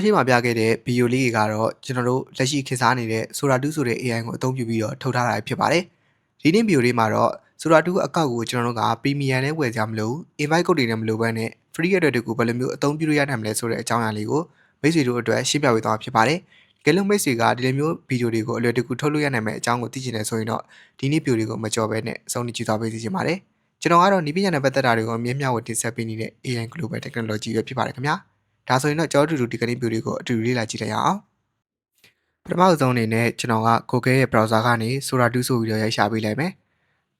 တော်ရှေ့မှာပြခဲ့တဲ့ဗီဒီယိုလေးတွေကတော့ကျွန်တော်တို့လက်ရှိခေတ်စားနေတဲ့ Sora 2ဆိုတဲ့ AI ကိုအသုံးပြုပြီးတော့ထုတ်ထားတာဖြစ်ပါတယ်။ဒီနေ့ဗီဒီယိုလေးမှာတော့ Sora 2အကောက်ကိုကျွန်တော်တို့က Premium နဲ့ဝယ်ကြမလို့ invite code တွေနဲ့မလိုဘဲနဲ့ free ရတဲ့တွေကိုဘယ်လိုမျိုးအသုံးပြုလို့ရနိုင်မလဲဆိုတဲ့အကြောင်းအရာလေးကိုမိတ်ဆွေတို့အတွက်ရှင်းပြပေးသွားမှာဖြစ်ပါတယ်။ကဲလို့မိတ်ဆွေကဒီလိုမျိုးဗီဒီယိုတွေကိုအလွယ်တကူထုတ်လို့ရနိုင်မယ့်အကြောင်းကိုသိချင်တယ်ဆိုရင်တော့ဒီနေ့ဗီဒီယိုလေးကိုမကြော်ဘဲနဲ့အဆုံးထိကြည့်သွားပေးစီချင်ပါတယ်။ကျွန်တော်ကတော့နီးပညာနဲ့ပတ်သက်တာတွေကိုအမြင်မျှဝေတင်ဆက်ပေးနေတဲ့ AI Global Technology ပဲဖြစ်ပါတယ်ခင်ဗျာ။ ဒါဆိုရင်တော့ကျွန်တော်တို့ဒီကနေ့ဗီဒီယိုလေးကိုအတူတူလေ့လာကြည့်လိုက်ရအောင်ပထမဆုံးအနေနဲ့ကျွန်တော်က Google ရဲ့ browser ကနေ Sora 2ဆိုပြီးတော့ရိုက်ရှာပေးလိုက်မယ်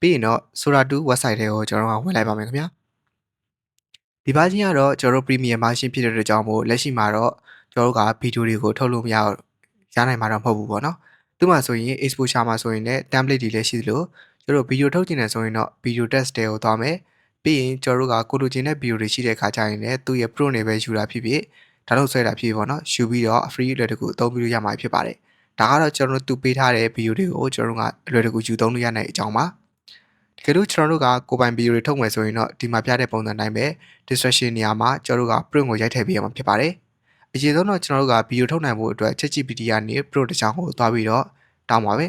ပြီးရင်တော့ Sora 2 website တွေကိုကျွန်တော်ကဝင်လိုက်ပါမယ်ခင်ဗျာဒီပါချင်းကတော့ကျွန်တော်တို့ premium version ဖြစ်တဲ့အတွက်ကြောင့်မို့လက်ရှိမှာတော့ကျွန်တော်တို့ကဗီဒီယိုတွေကိုထုတ်လို့မရရနိုင်မှာတော့မဟုတ်ဘူးပေါ့နော်သူမှဆိုရင် exposure မှာဆိုရင်လည်း template တွေလည်းရှိသလိုကျွန်တော်ဗီဒီယိုထုတ်ချင်တယ်ဆိုရင်တော့ video test တွေကိုသွားမယ် ပြီးရင်ကျွန်တော်တို့ကကိုလိုချင်တဲ့ဗီဒီယိုတွေရှိတဲ့ခါကျရင်လည်းသူ့ရဲ့ pro နဲ့ပဲယူတာဖြစ်ဖြစ်ဒါလို့ဆွဲတာဖြစ်ပေါ့နော်ယူပြီးတော့ free လွယ်တကူအသုံးပြုလို့ရမှာဖြစ်ပါတယ်ဒါကတော့ကျွန်တော်တို့သူပေးထားတဲ့ဗီဒီယိုတွေကိုကျွန်တော်တို့ကလွယ်တကူယူသုံးလို့ရနိုင်အကြောင်းပါတကယ်လို့ကျွန်တော်တို့ကကိုပိုင်ဗီဒီယိုတွေထုတ်မယ်ဆိုရင်တော့ဒီမှာပြတဲ့ပုံစံတိုင်းပဲ distraction နေရာမှာကျွန်တော်တို့က print ကိုရိုက်ထည့်ပေးရမှာဖြစ်ပါတယ်အရင်ဆုံးတော့ကျွန်တော်တို့ကဗီဒီယိုထုတ်နိုင်ဖို့အတွက် ChatGPT ကနေ pro တစ်ချောင်းကိုသွားပြီးတော့တောင်းပါပဲ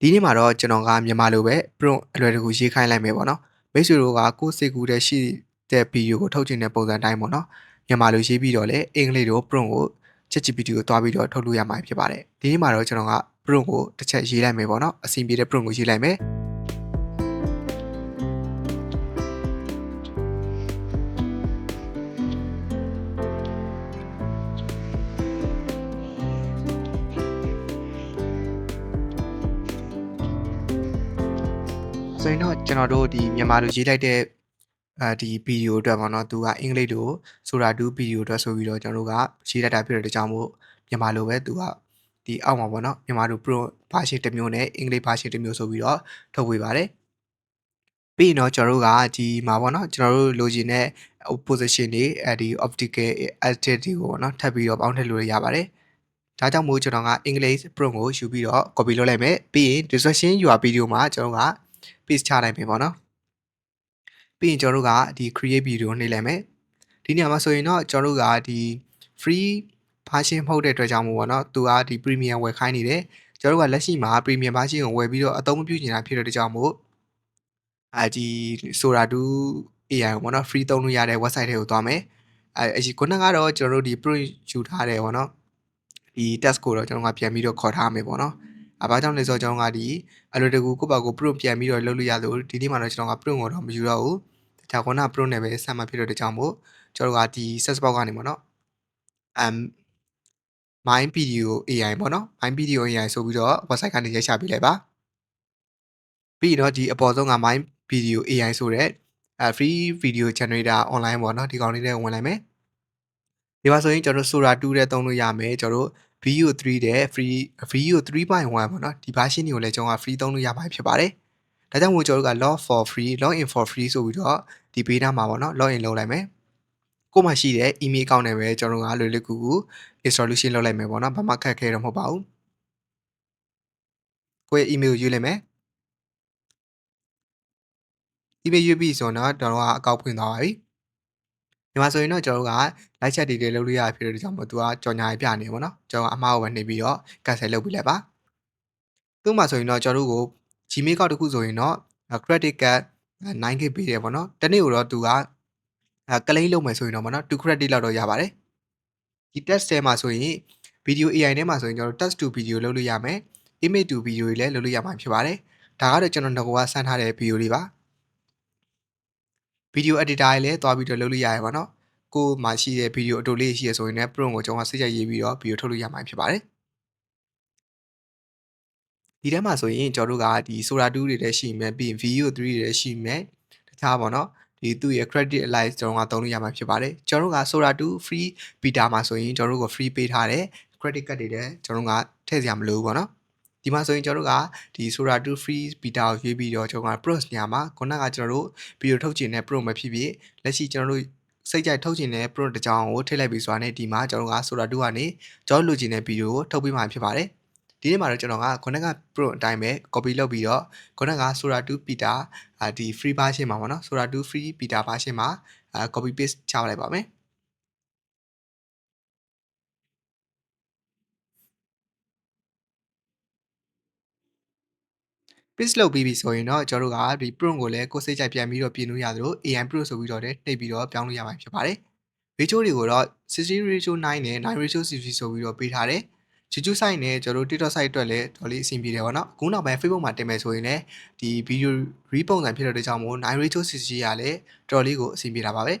ဒီနေ့မှာတော့ကျွန်တော်ကမြန်မာလိုပဲ prompt အလွယ်တကူရေးခိုင်းလိုက်မယ်ပေါ့နော် မိတ်ဆွေတို့ကကိုယ်စိတ်ကူးတဲ့ရှိတဲ့ဗီဒီယိုကိုထုတ်ချင်တဲ့ပုံစံတိုင်းပေါ့နော်မြန်မာလိုရေးပြီးတော့လည်းအင်္ဂလိပ်လို prompt ကို ChatGPT ကိုတွားပြီးတော့ထုတ်လို့ရမှာဖြစ်ပါတယ်ဒီနေ့မှာတော့ကျွန်တော်က prompt ကိုတစ်ချက်ရေးလိုက်မယ်ပေါ့နော်အဆင်ပြေတဲ့ prompt ကိုရေးလိုက်မယ် ဆိုရင်တော့ကျွန်တော်တို့ဒီမြန်မာလိုရေးလိုက်တဲ့အဲဒီဗီဒီယိုအတွက်ပေါ့နော်သူကအင်္ဂလိပ်လိုဆိုတာ2ဗီဒီယိုအတွက်ဆိုပြီးတော့ကျွန်တော်တို့ကရေးလိုက်တာဖြစ်တဲ့ကြောင့်မို့မြန်မာလိုပဲသူကဒီအောက်မှာပေါ့နော်မြန်မာလို pro version တစ်မျိုးနဲ့အင်္ဂလိပ် version တစ်မျိုးဆိုပြီးတော့ထုတ်ဝေပါတယ်ပြီးရင်တော့ကျွန်တော်တို့ကဒီမှာပေါ့နော်ကျွန်တော်တို့လိုချင်တဲ့ position တွေအဲဒီ optical edit တွေကိုပေါ့နော်ထပ်ပြီးတော့ပေါင်းထည့်လို့ရပါတယ်ဒါကြောင့်မို့ကျွန်တော်က English prompt ကိုယူပြီးတော့ copy လုပ်လိုက်မယ်ပြီးရင် description UR video မှာကျွန်တော်က paste ချလိုက်မယ်ပေါ့နော်ပြီးရင်ကျွန်တော်တို့ကဒီ create video နှိပ်လိုက်မယ်ဒီနေရာမှာဆိုရင်တော့ကျွန်တော်တို့ကဒီ free version မဟုတ်တဲ့အတွက်ကြောင့်မို့ပေါ့နော်သူကဒီ premium ဝယ်ခိုင်းနေတယ်ကျွန်တော်တို့ကလက်ရှိမှာ premium version ကိုဝယ်ပြီးတော့အသုံးမပြုနေတာဖြစ်တဲ့အတွက်ကြောင့်မို့အဲဒီ Sora 2 AI ကိုပေါ့နော် free သုံးလို့ရတဲ့ website တွေကိုသွားမယ်အဲအရှိခုနကတော့ကျွန်တော်တို့ဒီ pro ယူထားတယ်ပေါ့နော်ဒီ test ကိုတော့ကျွန်တော်ကပြန်ပြီးတော့ခေါ်ထားမယ်ပေါ့နော် အဘာကြောင့်လဲဆိုတော့ကျွန်တော်ကဒီအလွယ်တကူကိုယ့်ဘာကို print ပြန်ပြီးတော့လုပ်လို့ရလို့ဒီနေ့မှာတော့ကျွန်တော်က print ကိုတော့မယူတော့ဘူးဒါခုန print နဲ့ပဲဆက်မှဖြစ်တော့တကြောင်မို့ကျွန်တော်ကဒီ search box ကနေပေါ့နော် um my video AI ပေါ့နော် my video AI ဆိုပြီးတော့ website ကနေရိုက်ချပေးလိုက်ပါပြီးတော့ဒီအပေါ်ဆုံးက my video AI ဆိုတဲ့အဲ free video generator online ပေါ့နော်ဒီကောင်လေးနဲ့ဝင်လိုက်မယ်ဒီမှာဆိုရင်ကျွန်တော်တို့ Sora 2တဲ့သုံးလို့ရမယ်ကျွန်တော်တို့ VU 3တဲ့ free VU 3.1ပေါ့နော်ဒီ version တွေကိုလည်းကျွန်တော်က free သုံးလို့ရမှာဖြစ်ပါတယ်ဒါကြောင့်မို့ကျွန်တော်တို့က log for free log in for free ဆိုပြီးတော့ဒီ beta မှာပေါ့နော် log in လုပ်လိုက်မယ်ကိုမှရှိတဲ့ email account နဲ့ပဲကျွန်တော်ကလွယ်လွယ်ကူကူ installation လုပ်လိုက်မယ်ပေါ့နော်ဘာမှခက်ခဲတော့မဟုတ်ပါဘူးကိုရဲ့ email ကိုယူလိုက်မယ် email ယူပြီးဆိုတော့ကျွန်တော်ကအကောက်ဖွင့်သွားပါပြီ ဒီမှာဆိုရင်တော့ကျွန်တော်တို့က live chat တွေလုပ်လို့ရဖြစ်တဲ့ကြောင့်မို့သူကကြော်ညာပြနေပေါ့နော်ကျွန်တော်အမှားကိုပဲနှိပ်ပြီးတော့ cancel လုပ်ပြီးလိုက်ပါသူ့မှာဆိုရင်တော့ကျွန်တော်တို့ကို Gmail account တစ်ခုဆိုရင်တော့ credit card 9GB ပေးတယ်ပေါ့နော်တနေ့ကိုတော့သူကကလိမ့်လုပ်မယ်ဆိုရင်တော့ပေါ့နော်2 credit လောက်တော့ရပါတယ်ဒီ test ထဲမှာဆိုရင် video AI ထဲမှာဆိုရင်ကျွန်တော် test to video လုပ်လို့ရမယ် image to video တွေလည်းလုပ်လို့ရမှာဖြစ်ပါတယ်ဒါကတော့ကျွန်တော်ငကောကစမ်းထားတဲ့ video လေးပါ ဗီဒီယို editor တွေလည်းသွားပြီးတော့လုပ်လို့ရရပါတော့ကိုမှရှိတဲ့ဗီဒီယိုအတူလေးရှိရဆိုရင်လည်း prompt ကိုကျွန်တော်စိတ်ကြရေးပြီးတော့ဗီဒီယိုထုတ်လို့ရမှာဖြစ်ပါတယ်ဒီထဲမှာဆိုရင်ကျွန်တော်တို့ကဒီ Sora 2တွေလည်းရှိမယ်ပြီးရင် VU 3တွေလည်းရှိမယ်တခြားပေါ့နော်ဒီသူ့ရဲ့ credit alliance ကျွန်တော်ကသုံးလို့ရမှာဖြစ်ပါတယ်ကျွန်တော်တို့က Sora 2 free beta မှာဆိုရင်ကျွန်တော်တို့က free ပေးထားတယ် credit card တွေလည်းကျွန်တော်တို့ကထည့်စရာမလိုဘူးပေါ့နော် ဒီမှာဆိုရင်ကျွန်တော်တို့ကဒီ Sora 2 free beta ကိုရွေးပြီးတော့ကျွန်တော်က pros ညမှာခုနကကျွန်တော်တို့ဗီဒီယိုထုတ်ချင်တဲ့ pro မဖြစ်ဖြစ်လက်ရှိကျွန်တော်တို့စိတ်ကြိုက်ထုတ်ချင်တဲ့ pro တစ်ကြောင်းကိုထည့်လိုက်ပြီးဆိုတာနဲ့ဒီမှာကျွန်တော်က Sora 2ကနေကျွန်တော်လိုချင်တဲ့ဗီဒီယိုကိုထုတ်ပေးမှာဖြစ်ပါတယ်ဒီနေ့မှာတော့ကျွန်တော်ကခုနက pro အတိုင်းပဲ copy လုပ်ပြီးတော့ခုနက Sora 2 beta ဒီ free version မှာပေါ့နော် Sora 2 free beta version မှာ copy paste ချလိုက်ပါမယ် paste လုပ်ပြီးပြီဆိုရင်တော့ကျွန်တော်တို့ကဒီ prompt ကိုလည်းကိုယ်စိတ်ကြိုက်ပြန်ပြီးတော့ပြင်လို့ရသလို AI prompt ဆိုပြီးတော့လည်းနှိပ်ပြီးတော့ပြောင်းလို့ရမှာဖြစ်ပါတယ် ratio တွေကိုတော့60 ratio 9နဲ့9 ratio 60ဆိုပြီးတော့ပေးထားတယ် YouTube site နဲ့ကျွန်တော်တို့ TikTok site အတွက်လည်းတော်လေးအဆင်ပြေတယ်ပေါ့နော်အခုနောက်ပိုင်း Facebook မှာတင်မယ်ဆိုရင်လည်းဒီ video re ပုံစံဖြစ်တဲ့အတွက်ကြောင့်မို့9 ratio 60ရလည်းတော်လေးကိုအဆင်ပြေတာပါပဲ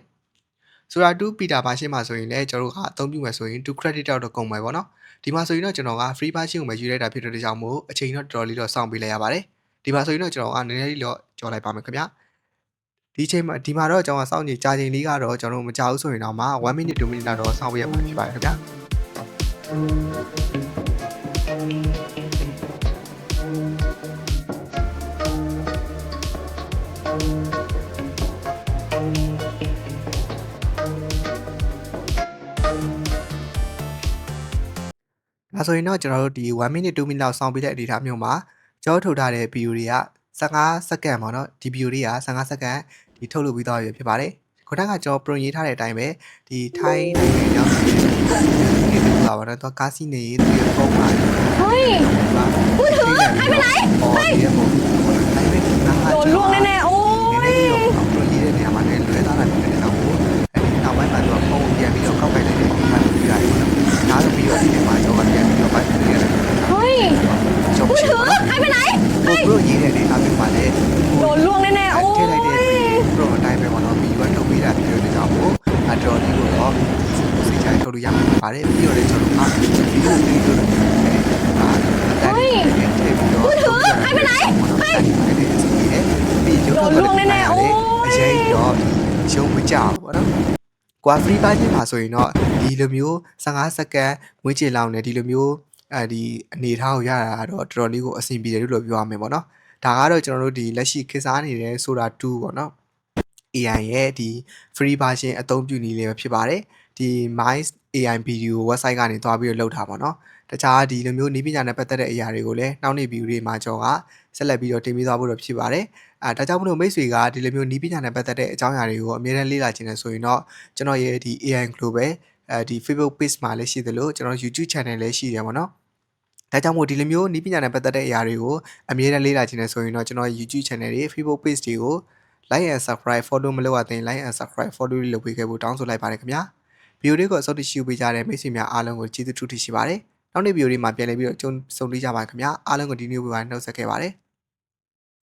ဆိုတော့2 Peter version မှာဆိုရင်လည်းကျွန်တော်တို့ကအသုံးပြုမယ်ဆိုရင်2 credit တော့ကုန်မယ်ပေါ့နော်ဒီမှာဆိုရင်တော့ကျွန်တော်က free version ကိုပဲယူလိုက်တာဖြစ်တဲ့အတွက်ကြောင့်မို့အချိန်တော့တော်တော်လေးတော့စောင့်ပေးလိုက်ရပါတယ် ဒီမှာဆိုရင်တော့ကျွန်တော်ကနည်းနည်းလေးတော့ကြော်လိုက်ပါမယ်ခင်ဗျာဒီချိန်မှာဒီမှာတော့ကျွန်တော်ကစောင့်ကြည့်ကြာချိန်လေးကတော့ကျွန်တော်မကြောက်ဘူးဆိုရင်တော့မှ1 minute 2 minute တော့စောင့်ပေးရမှာဖြစ်ပါတယ်ခင်ဗျာဒါဆိုရင်တော့ကျွန်တော်တို့ဒီ1 minute 2 minute လောက်စောင့်ပြီးတဲ့အနေအထားမျိုးမှာ ကျွန်တော်ထုတ်ထားတဲ့ဗီဒီယိုတွေက15စက္ကန့်ပေါ့နော်ဒီဗီဒီယိုတွေက15စက္ကန့်ဒီထုတ်လုပ်ပြီးသွားပြီဖြစ်ပါတယ်ခုနကကျွန်တော်ပရွန်ရေးထားတဲ့အတိုင်းပဲဒီထိုင်းနိုင်ငံရောက်တာပါတော့သူကားစီးနေရေးသူရဲ့ပုံမှာဟိုးဘုလို့အိုင်မလိုက်ဟိုး သေးတဲ့အနေအထားမျိုးမှာလည်းတော်လွန်နေနေအိုးထည့်လိုက်တဲ့ prototype ပဲပေါ့နော် PU ကထုတ်ပေးတာဖြစ်တဲ့အတွက်ကြောင့်မို့အတော်လေးကိုတော့စိတ်ချထုတ်လို့ရမှာပါတယ်ပြီးတော့လည်းကျွန်တော်အားဒီလိုမျိုးလို့အာဟိုးဘုသူခိုင်မနိုင်ခိုင်ပြီးကျွန်တော်လွန်နေနေအိုးအရေးတော့ရုံးမကြောက်ပေါ့နော်ကွာဖရီပါချင်းမှာဆိုရင်တော့ဒီလိုမျိုး15စက္ကန့်ငွေကြေးလောင်းနဲ့ဒီလိုမျိုးအဲဒီအနေထားကိုရတာတော့တော်တော်လေးကိုအဆင်ပြေတယ်လို့ပြောရမယ်ပေါ့နော် ဒါကတော့ကျွန်တော်တို့ဒီလက်ရှိခေတ်စားနေတဲ့ Soda 2ပေါ့နော် AI ရဲ့ဒီ free version အသုံးပြုနည်းလေးပဲဖြစ်ပါတယ်ဒီ Minds AI video website ကနေတွားပြီးတော့လုပ်တာပေါ့နော်တခြားဒီလိုမျိုးနည်းပညာနဲ့ပတ်သက်တဲ့အရာတွေကိုလည်းနောက်နေ့ view တွေမှာကျွန်တော်ကဆက်လက်ပြီးတော့တင်ပြသွားဖို့တော့ဖြစ်ပါတယ်အဲဒါကြောင့်မလို့မိတ်ဆွေကဒီလိုမျိုးနည်းပညာနဲ့ပတ်သက်တဲ့အကြောင်းအရာတွေကိုအမြဲတမ်းလေ့လာခြင်းနဲ့ဆိုရင်တော့ကျွန်တော်ရဲ့ဒီ AI Global အဲဒီ Facebook page မှာလည်းရှိသလိုကျွန်တော် YouTube channel လည်းရှိတယ်ပေါ့နော် ဒါကြောင့်မို့ဒီလိုမျိုးနည်းပညာနဲ့ပတ်သက်တဲ့အရာတွေကိုအမြဲတမ်းလေ့လာခြင်းနဲ့ဆိုရင်တော့ကျွန်တော် YouTube channel တွေ Facebook page တွေကို like and subscribe follow မလုပ်ရသေးရင် like and subscribe follow လေးလုပ်ပေးခဲ့ဖို့တောင်းဆိုလိုက်ပါတယ်ခင်ဗျာဗီဒီယိုလေးကိုအစောတရှိပေးကြတဲ့မိတ်ဆွေများအားလုံးကိုကျေးဇူးထူးထူးရှိပါတယ်နောက်နေ့ဗီဒီယိုလေးမှာပြန်လည်ပြီးတော့ကြုံဆုံတွေ့ကြပါခင်ဗျာအားလုံးကိုဒီနေ့ဝေးပါနှုတ်ဆက်ခဲ့ပါတယ်